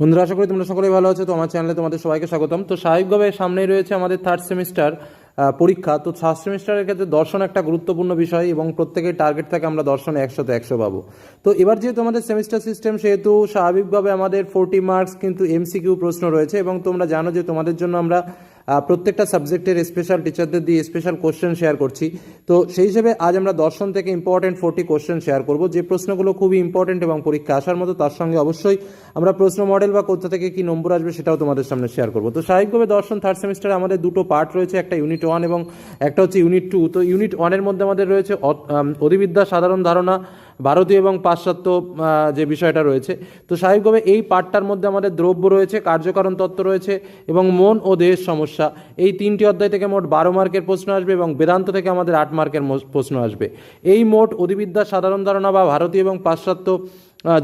বন্ধুরা, আশা করি তোমরা সকলেই ভালো আছো। তো আমার চ্যানেলে তোমাদের সবাইকে স্বাগতম। তো স্বাভাবিকভাবে সামনেই রয়েছে আমাদের থার্ড সেমিস্টার পরীক্ষা। তো থার্ড সেমিস্টারের ক্ষেত্রে দর্শন একটা গুরুত্বপূর্ণ বিষয় এবং প্রত্যেকের টার্গেট থাকে আমরা দর্শনে একশোতে একশো পাবো। তো এবার যেহেতু আমাদের সেমিস্টার সিস্টেম সেহেতু স্বাভাবিকভাবে আমাদের ফোরটি মার্কস কিন্তু এমসিকিউ প্রশ্ন রয়েছে এবং তোমরা জানো যে তোমাদের জন্য আমরা প্রত্যেকটা সাবজেক্টের স্পেশাল টিচারদের দিয়ে স্পেশাল কোশ্চেন শেয়ার করছি। তো সেই হিসেবে আজ আমরা দর্শন থেকে ইম্পর্টেন্ট ফোরটি কোশ্চেন শেয়ার করব। যে প্রশ্নগুলো খুবই ইম্পর্টেন্ট এবং পরীক্ষা আসার মতো, তার সঙ্গে অবশ্যই আমরা প্রশ্ন মডেল বা কোথা থেকে কি নম্বর আসবে সেটাও তোমাদের সামনে শেয়ার করব। তো স্বাভাবিকভাবে দর্শন থার্ড সেমিস্টারে আমাদের দুটো পার্ট রয়েছে, একটা ইউনিট ওয়ান এবং একটা হচ্ছে ইউনিট টু তো ইউনিট ওয়ানের মধ্যে আমাদের রয়েছে অধিবিদ্যা সাধারণ ধারণা ভারতীয় এবং পাশ্চাত্য যে বিষয়টা রয়েছে। তো স্বাভাবিকভাবে এই পাঠটার মধ্যে আমাদের দ্রব্য রয়েছে, কার্যকারণ তত্ত্ব রয়েছে এবং মন ও দেহের সমস্যা। এই তিনটি অধ্যায় থেকে মোট বারো মার্কের প্রশ্ন আসবে এবং বেদান্ত থেকে আমাদের আট মার্কের প্রশ্ন আসবে। এই মোট অধিবিদ্যা সাধারণ ধারণা বা ভারতীয় এবং পাশ্চাত্য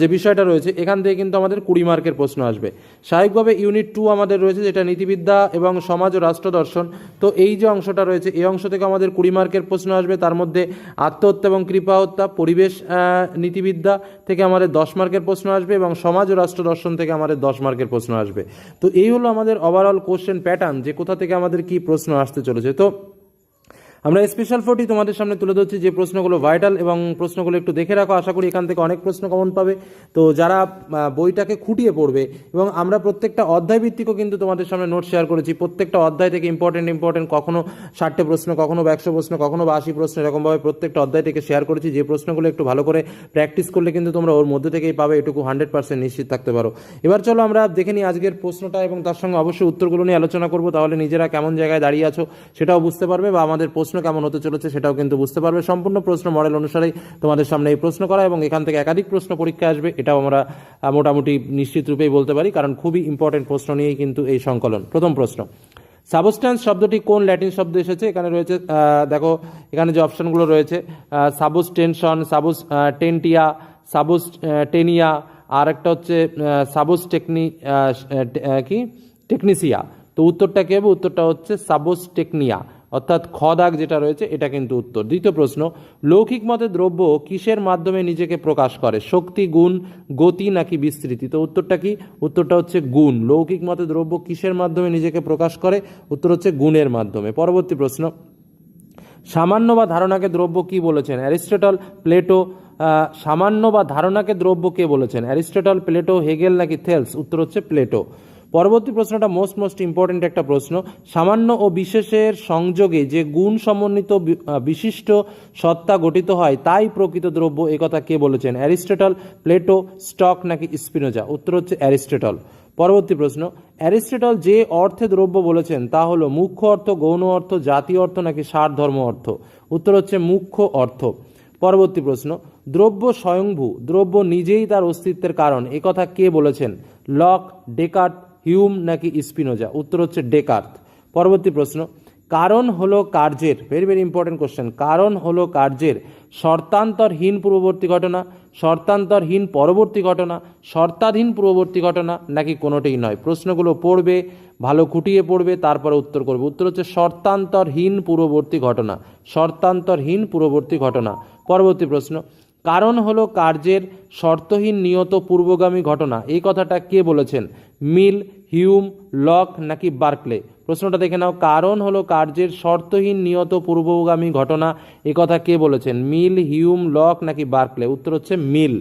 যে বিষয়টা রয়েছে, এখান থেকে কিন্তু আমাদের কুড়ি মার্কের প্রশ্ন আসবে। স্বাভাবিকভাবে ইউনিট টু আমাদের রয়েছে, যেটা নীতিবিদ্যা এবং সমাজ ও রাষ্ট্র দর্শন। তো এই যে অংশটা রয়েছে, এই অংশ থেকে আমাদের কুড়ি মার্কের প্রশ্ন আসবে। তার মধ্যে আত্মহত্যা এবং কৃপা হত্যা, পরিবেশ নীতিবিদ্যা থেকে আমাদের দশ মার্কের প্রশ্ন আসবে এবং সমাজ ও রাষ্ট্র দর্শন থেকে আমাদের দশ মার্কের প্রশ্ন আসবে। তো এই হলো আমাদের ওভারঅল কোশ্চেন প্যাটার্ন যে কোথা থেকে আমাদের কি প্রশ্ন আসতে চলেছে। তো আমরা স্পেশাল ফোরটি তোমাদের সামনে তুলে ধরছি যে প্রশ্নগুলো ভাইটাল এবং প্রশ্নগুলো একটু দেখে রাখো। আশা করি এখান থেকে অনেক প্রশ্ন কমন পাবে। তো যারা বইটাকে খুঁটিয়ে পড়বে এবং আমরা প্রত্যেকটা অধ্যায় ভিত্তিকও কিন্তু তোমাদের সামনে নোট শেয়ার করেছি। প্রত্যেকটা অধ্যায় থেকে ইম্পর্টেন্ট ইম্পর্টেন্ট কখনো ষাটটি প্রশ্ন, কখনো বা একশো প্রশ্ন, কখনো বা আশি প্রশ্ন এরকমভাবে প্রত্যেকটা অধ্যায় থেকে শেয়ার করেছি। যে প্রশ্নগুলো একটু ভালো করে প্র্যাকটিস করলে কিন্তু তোমরা ওর মধ্যে থেকেই পাবে, এটুকু হান্ড্রেড পার্সেন্ট নিশ্চিত থাকতে পারো। এবার চলো আমরা দেখে নিই আজকের প্রশ্নটা এবং তার সঙ্গে অবশ্যই উত্তরগুলো নিয়ে আলোচনা করব। তাহলে নিজেরা কেমন জায়গায় দাঁড়িয়ে আছো সেটাও বুঝতে পারবে বা আমাদের প্রশ্ন কেমন হতে চলেছে সেটাও কিন্তু বুঝতে পারবে। সম্পূর্ণ প্রশ্ন মডেল অনুসারেই তোমাদের সামনে এই প্রশ্ন করা এবং এখান থেকে একাধিক প্রশ্ন পরীক্ষা আসবে, এটাও আমরা মোটামুটি নিশ্চিত রূপেই বলতে পারি, কারণ খুবই ইম্পর্টেন্ট প্রশ্ন নিয়েই কিন্তু এই সংকলন। প্রথম প্রশ্ন সাবস্ট্যান্স শব্দটি কোন ল্যাটিন শব্দ এসেছে? এখানে রয়েছে দেখো, এখানে যে অপশনগুলো রয়েছে সাবুস টেনশন সাবুস টেন্টিয়া সাবুস টেনিয়া আর একটা হচ্ছে সাবুস টেকনি কি? টেকনিসিয়া তো উত্তরটা কি হবে? উত্তরটা হচ্ছে সাবুস টেকনিয়া অর্থাৎ খ দাগ যেটা রয়েছে, এটা কিন্তু উত্তর। দ্বিতীয় প্রশ্ন, লৌকিক মতে দ্রব্য কিসের মাধ্যমে নিজেকে প্রকাশ করে? শক্তি, গুণ, গতি নাকি বিস্তৃতি? তো উত্তরটা কি? উত্তরটা হচ্ছে গুণ। লৌকিক মতে দ্রব্য কিসের মাধ্যমে নিজেকে প্রকাশ করে? উত্তর হচ্ছে গুণের মাধ্যমে। পরবর্তী প্রশ্ন, সামান্য বা ধারণাকে দ্রব্য কি বলেছেন? অ্যারিস্টটল, প্লেটো সামান্য বা ধারণাকে দ্রব্য কে বলেছেন? অ্যারিস্টটল, প্লেটো, হেগেল নাকি থেলস? উত্তর হচ্ছে প্লেটো। পরবর্তী প্রশ্নটা মোস্ট মোস্ট ইম্পর্টেন্ট একটা প্রশ্ন। সামান্য ও বিশেষের সংযোগে যে গুণ সমন্বিত বিশিষ্ট সত্তা গঠিত হয়, তাই প্রকৃত দ্রব্য একথা কে বলেছেন? অ্যারিস্টটল, প্লেটো, স্টক নাকি স্পিনোজা? উত্তর হচ্ছে অ্যারিস্টটল। পরবর্তী প্রশ্ন, অ্যারিস্টটল যে অর্থে দ্রব্য বলেছেন, তা হলো মুখ্য অর্থ, গৌণ অর্থ, জাতীয় অর্থ নাকি সার ধর্ম অর্থ? উত্তর হচ্ছে মুখ্য অর্থ। পরবর্তী প্রশ্ন, দ্রব্য স্বয়ংভূ, দ্রব্য নিজেই তার অস্তিত্বের কারণ একথা কে বলেছেন? লক, ডেকার্ট হিউম নাকি স্পিনোজা? উত্তর হচ্ছে ডেকার্ট পরবর্তী প্রশ্ন, কারণ হলো কার্যের ভেরি ভেরি ইম্পর্টেন্ট কোশ্চেন কারণ হলো কার্যের শর্তান্তরহীন পূর্ববর্তী ঘটনা, শর্তান্তরহীন পরবর্তী ঘটনা, শর্তাধীন পূর্ববর্তী ঘটনা নাকি কোনোটাই নয়? প্রশ্নগুলো পড়বে, ভালো খুঁটিয়ে পড়বে, তারপরে উত্তর করবে। উত্তর হচ্ছে শর্তান্তরহীন পূর্ববর্তী ঘটনা, শর্তান্তরহীন পূর্ববর্তী ঘটনা। পরবর্তী প্রশ্ন, কারণ হলো কার্যের শর্তহীন নিয়ত পূর্বগামী ঘটনা, এই কথাটা কে বলেছেন? মিল হিউম লক নাকি বার্কলে প্রশ্নটা দেখে নাও। কারণ হলো কার্যের শর্তহীন নিয়ত পূর্বগামী ঘটনা। এ কথা কে বলেছেন? মিল হিউম লক নাকি বার্কলে উত্তর হচ্ছে মিল।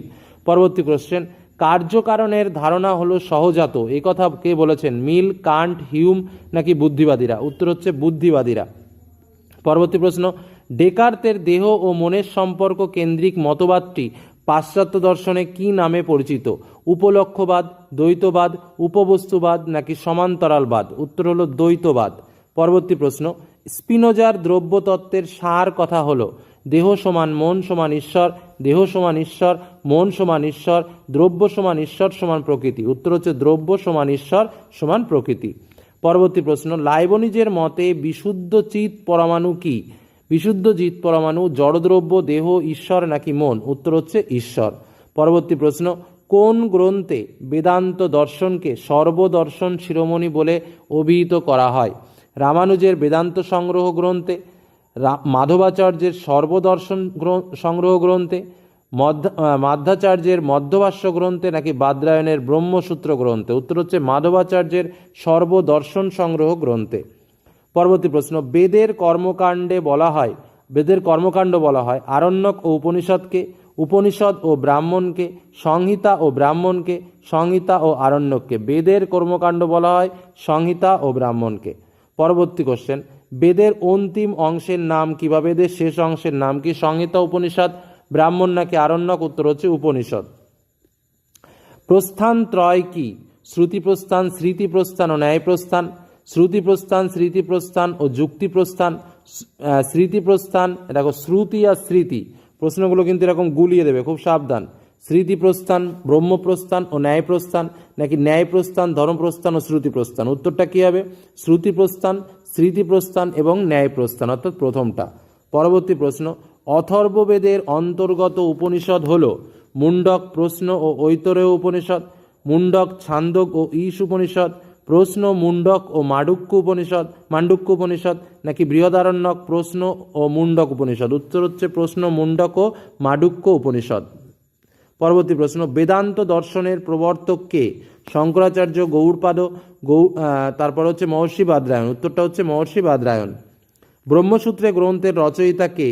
পরবর্তী কোশ্চেন কার্যকারণের ধারণা হলো সহজাত। এই কথা কে বলেছেন? মিল, কান্ট হিউম নাকি বুদ্ধিবাদীরা? উত্তর হচ্ছে বুদ্ধিবাদীরা। পরবর্তী প্রশ্ন, ডেকার্তের দেহ ও মনের সম্পর্ক কেন্দ্রিক মতবাদটি পাশ্চাত্য দর্শনে কি নামে পরিচিত? উপলক্ষবাদ, দ্বৈতবাদ, উপবস্তুবাদ নাকি সমান্তরালবাদ? উত্তর হলো দ্বৈতবাদ। পরবর্তী প্রশ্ন, স্পিনোজার দ্রব্যতত্ত্বের সার কথা হলো, দেহ সমান মন সমান ঈশ্বর, দেহ সমান ঈশ্বর, মন সমান ঈশ্বর, দ্রব্য সমান ঈশ্বর সমান প্রকৃতি। উত্তর হচ্ছে দ্রব্য সমান ঈশ্বর সমান প্রকৃতি। পরবর্তী প্রশ্ন, লাইবনিজের মতে বিশুদ্ধ চিত পরমাণু কি? বিশুদ্ধ জিত পরমাণু, জড়দ্রব্য, দেহ, ঈশ্বর নাকি মন? উত্তর হচ্ছে ঈশ্বর। পরবর্তী প্রশ্ন, কোন গ্রন্থে বেদান্ত দর্শনকে সর্বদর্শন শিরোমণি বলে অভিহিত করা হয়? রামানুজের বেদান্ত সংগ্রহ গ্রন্থে মাধবাচার্যের সর্বদর্শন গ্র- সংগ্রহ গ্রন্থে মাধ্যাচার্যের মধ্যভাষ্য গ্রন্থে নাকি বাদরায়ণের ব্রহ্মসূত্র গ্রন্থে? উত্তর হচ্ছে মাধবাচার্যের সর্বদর্শন সংগ্রহ গ্রন্থে। পরবর্তী প্রশ্ন, বেদের কর্মকাণ্ডে বলা হয়, বেদের কর্মকাণ্ড বলা হয় আরণ্যক ও উপনিষদকে, উপনিষদ ও ব্রাহ্মণকে, সংহিতা ও ব্রাহ্মণকে, সংহিতা ও আরণ্যককে। বেদের কর্মকাণ্ড বলা হয় সংহিতা ও ব্রাহ্মণকে। পরবর্তী কোশ্চেন বেদের অন্তিম অংশের নাম কি বা বেদের শেষ অংশের নাম কি সংহিতা উপনিষদ, ব্রাহ্মণ নাকি আরণ্যক, উত্তর হচ্ছে উপনিষদ। প্রস্থান ত্রয় কি? শ্রুতি প্রস্থান, স্মৃতি প্রস্থান ও ন্যায় প্রস্থান। শ্রুতি প্রস্থান স্মৃতি প্রস্থান ও যুক্তি প্রস্থান স্মৃতি প্রস্থান দেখো শ্রুতি আর স্মৃতি। প্রশ্নগুলো কিন্তু এরকম গুলিয়ে দেবে, খুব সাবধান। স্মৃতি প্রস্থান ব্রহ্মপ্রস্থান ও ন্যায় প্রস্থান নাকি ন্যায় প্রস্থান ধর্মপ্রস্থান ও শ্রুতি প্রস্থান উত্তরটা কী হবে? শ্রুতি প্রস্থান স্মৃতি প্রস্থান এবং ন্যায় প্রস্থান অর্থাৎ প্রথমটা। পরবর্তী প্রশ্ন, অথর্ববেদের অন্তর্গত উপনিষদ হল মুন্ডক প্রশ্ন ও ঐতরেয় উপনিষদ মুন্ডক ছান্দক ও ঈশ উপনিষদ প্রশ্ন মুন্ডক ও মাডুক্য উপনিষদ মান্ডুক্য উপনিষদ নাকি বৃহদারণ্যক প্রশ্ন ও মুন্ডক উপনিষদ? উত্তর হচ্ছে প্রশ্ন মুন্ডক ও মাডুক্য উপনিষদ। পরবর্তী প্রশ্ন, বেদান্ত দর্শনের প্রবর্তক কে? শঙ্করাচার্য গৌড়পাদ, গৌ তারপর হচ্ছে মহর্ষি বাদরায়ণ। উত্তরটা হচ্ছে মহর্ষি বাদরায়ণ। ব্রহ্মসূত্রে গ্রন্থের রচয়িতা কে?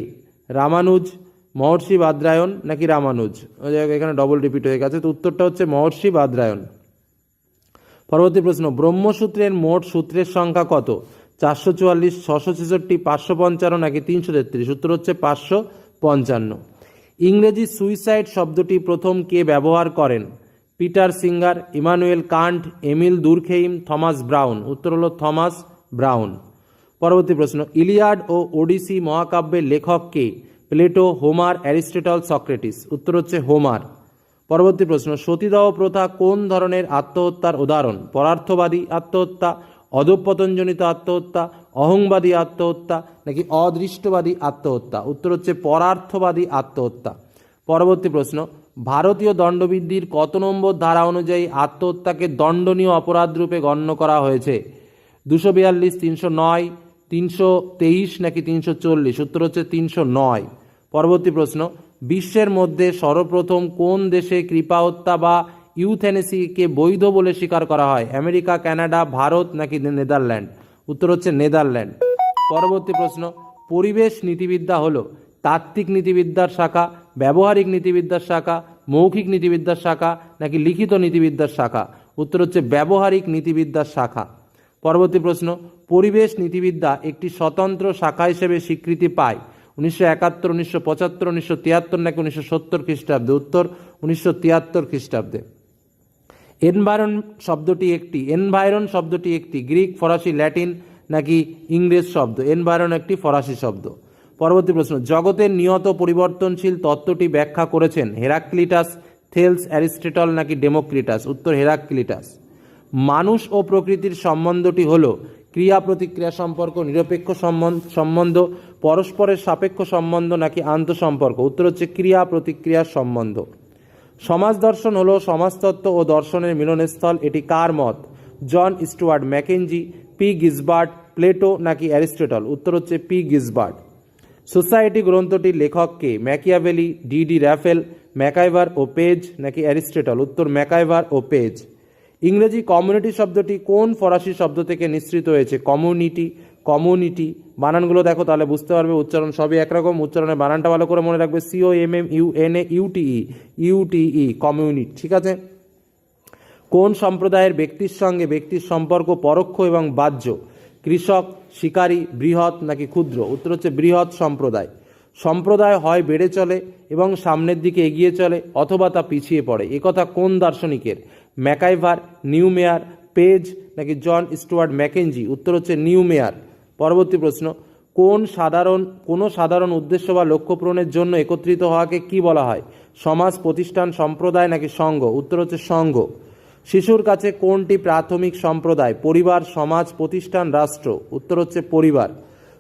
রামানুজ, মহর্ষি বাদরায়ণ নাকি রামানুজ? এখানে ডবল রিপিট হয়ে গেছে, তো উত্তরটা হচ্ছে মহর্ষি বাদরায়ণ। পরবর্তী প্রশ্ন, ব্রহ্মসূত্রের মোট সূত্রের সংখ্যা কত? চারশো চুয়াল্লিশ, ছশো ছেষট্টি, পাঁচশো পঞ্চান্ন নাকি তিনশো তেত্রিশ? সূত্র হচ্ছে পাঁচশো পঞ্চান্ন। ইংরেজি সুইসাইড শব্দটি প্রথম কে ব্যবহার করেন? Peter Singer, Immanuel Kant, Emile Durkheim, Thomas Brown. উত্তর হল থমাস ব্রাউন। পরবর্তী প্রশ্ন, ইলিয়াড ও ওডিসি মহাকাব্যের লেখক কে? Plato, Homer, Aristotle, Socrates. উত্তর হচ্ছে হোমার। পরবর্তী প্রশ্ন, সতীদাহ প্রথা কোন ধরনের আত্মহত্যার উদাহরণ? পরার্থবাদী আত্মহত্যা, অধঃপতনজনিত আত্মহত্যা, অহংবাদী আত্মহত্যা নাকি অদৃষ্টবাদী আত্মহত্যা? উত্তর হচ্ছে পরার্থবাদী আত্মহত্যা। পরবর্তী প্রশ্ন, ভারতীয় দণ্ডবিধির কত নম্বর ধারা অনুযায়ী আত্মহত্যাকে দণ্ডনীয় অপরাধ রূপে গণ্য করা হয়েছে? দুশো বিয়াল্লিশ, তিনশো নয়, তিনশো তেইশ নাকি তিনশো চল্লিশ? উত্তর হচ্ছে তিনশো নয়। পরবর্তী প্রশ্ন বিশ্বের মধ্যে সর্বপ্রথম কোন দেশে কৃপা হত্যা বা ইউথেনেসিকে বৈধ বলে স্বীকার করা হয়? আমেরিকা, কানাডা, ভারত নাকি নেদারল্যান্ড? উত্তর হচ্ছে নেদারল্যান্ড। পরবর্তী প্রশ্ন, পরিবেশ নীতিবিদ্যা হলো তাত্ত্বিক নীতিবিদ্যার শাখা, ব্যবহারিক নীতিবিদ্যার শাখা, মৌখিক নীতিবিদ্যার শাখা নাকি লিখিত নীতিবিদ্যার শাখা? উত্তর হচ্ছে ব্যবহারিক নীতিবিদ্যার শাখা। পরবর্তী প্রশ্ন, পরিবেশ নীতিবিদ্যা একটি স্বতন্ত্র শাখা হিসেবে স্বীকৃতি পায়। উনিশশো একাত্তর, উনিশশো পঁচাত্তর, উনিশশো তিয়াত্তর নাকি উনিশশো সত্তর খ্রিস্টাব্দে? উত্তর, উনিশশো তিয়াত্তর খ্রিস্টাব্দে। এনভায়রন শব্দটি একটি এনভায়রন শব্দটি একটি, গ্রিক, ফরাসি, ল্যাটিন নাকি ইংরেজ শব্দ? এনভায়রন একটি ফরাসি শব্দ। পরবর্তী প্রশ্ন, জগতের নিয়ত পরিবর্তনশীল তত্ত্বটি ব্যাখ্যা করেছেন হেরাক্লিটাস, থেলস, অ্যারিস্টেটল নাকি ডেমোক্রিটাস? উত্তর, হেরাক্লিটাস। মানুষ ও প্রকৃতির সম্বন্ধটি হল ক্রিয়া প্রতিক্রিয়া সম্পর্ক, নিরপেক্ষ সম্বন্ধ পরস্পরের সাপেক্ষ সম্বন্ধ নাকি আন্তঃসম্পর্ক? উত্তর হচ্ছে ক্রিয়া প্রতিক্রিয়ার সম্বন্ধ। সমাজ দর্শন হলো সমাজতত্ত্ব ও দর্শনের মিলনস্থল। এটি কার মত? John Stuart Mackenzie, P Gisbert, Plato নাকি অ্যারিস্টটল? উত্তর হচ্ছে পি গিসবার্ট। সোসাইটি গ্রন্থটির লেখক কে? Machiavelli, D D Raphael, MacIver ও পেজ নাকি অ্যারিস্টটল? উত্তর ম্যাকাইভার ও পেজ। ইংরেজি কমিউনিটি শব্দটি কোন ফরাসি শব্দ থেকে নিঃসৃত হয়েছে? কমিউনিটি কমিউনিটি, বানানগুলো দেখো তাহলে বুঝতে পারবে উচ্চারণ সবই একরকম। উচ্চারণের বানানটা ভালো করে মনে রাখবে। C O M M U N A U T E U T E community, ঠিক আছে? কোন সম্প্রদায়ের ব্যক্তির সঙ্গে ব্যক্তির সম্পর্ক পরোক্ষ এবং বাহ্য? কৃষক, শিকারী, বৃহৎ নাকি ক্ষুদ্র? উত্তর হচ্ছে বৃহৎ সম্প্রদায়। সম্প্রদায় হয় বেড়ে চলে এবং সামনের দিকে এগিয়ে চলে অথবা তা পিছিয়ে পড়ে। একথা কোন দার্শনিকের? ম্যাকাইভার, নিউ মেয়ার, পেজ নাকি জন স্টুয়ার্ট ম্যাকেঞ্জি উত্তর হচ্ছে নিউ মেয়ার। পরবর্তী প্রশ্ন, কোন সাধারণ, কোনো সাধারণ উদ্দেশ্য বা লক্ষ্য পূরণের জন্য একত্রিত হওয়াকে কি বলা হয়? সমাজ, প্রতিষ্ঠান, সম্প্রদায় নাকি সংঘ উত্তর হচ্ছে সংঘ শিশুর কাছে কোনটি প্রাথমিক সম্প্রদায়? পরিবার, সমাজ, প্রতিষ্ঠান, রাষ্ট্র? উত্তর হচ্ছে পরিবার।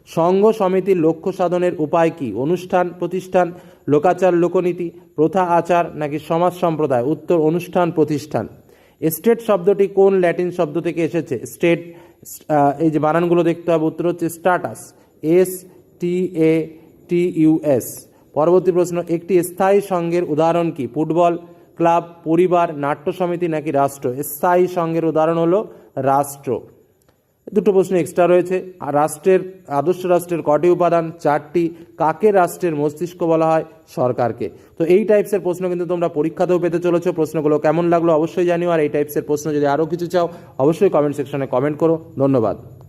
সংঘ সমিতির লক্ষ্য সাধনের উপায় কি? অনুষ্ঠান, প্রতিষ্ঠান, লোকাচার, লোকনীতি, প্রথা, আচার নাকি সমাজ সম্প্রদায়? উত্তর, অনুষ্ঠান, প্রতিষ্ঠান। স্টেট শব্দটি কোন ল্যাটিন শব্দ থেকে এসেছে? স্টেট এই যে বানানগুলো দেখতে হবে, উত্তর হচ্ছে status S T A T U S পরবর্তী প্রশ্ন, একটি স্থায়ী সংঘের উদাহরণ কি? ফুটবল, ক্লাব, পরিবার, নাট্য সমিতি নাকি রাষ্ট্র? স্থায়ী সংঘের উদাহরণ হলো রাষ্ট্র। দুটো প্রশ্ন এক্সট্রা রয়েছে। আর রাষ্ট্রের, আদর্শ রাষ্ট্রের কটি উপাদান, চারটি, কাকে রাষ্ট্রের মস্তিষ্ক বলা হয়? সরকারকে। তো এই টাইপসের প্রশ্ন কিন্তু তোমরা পরীক্ষাতেও পেতে চলেছ। প্রশ্নগুলো কেমন লাগল অবশ্যই জানিও। আর এই টাইপসের প্রশ্ন যদি আরও কিছু চাও, অবশ্যই কমেন্ট সেকশনে কমেন্ট করো। ধন্যবাদ।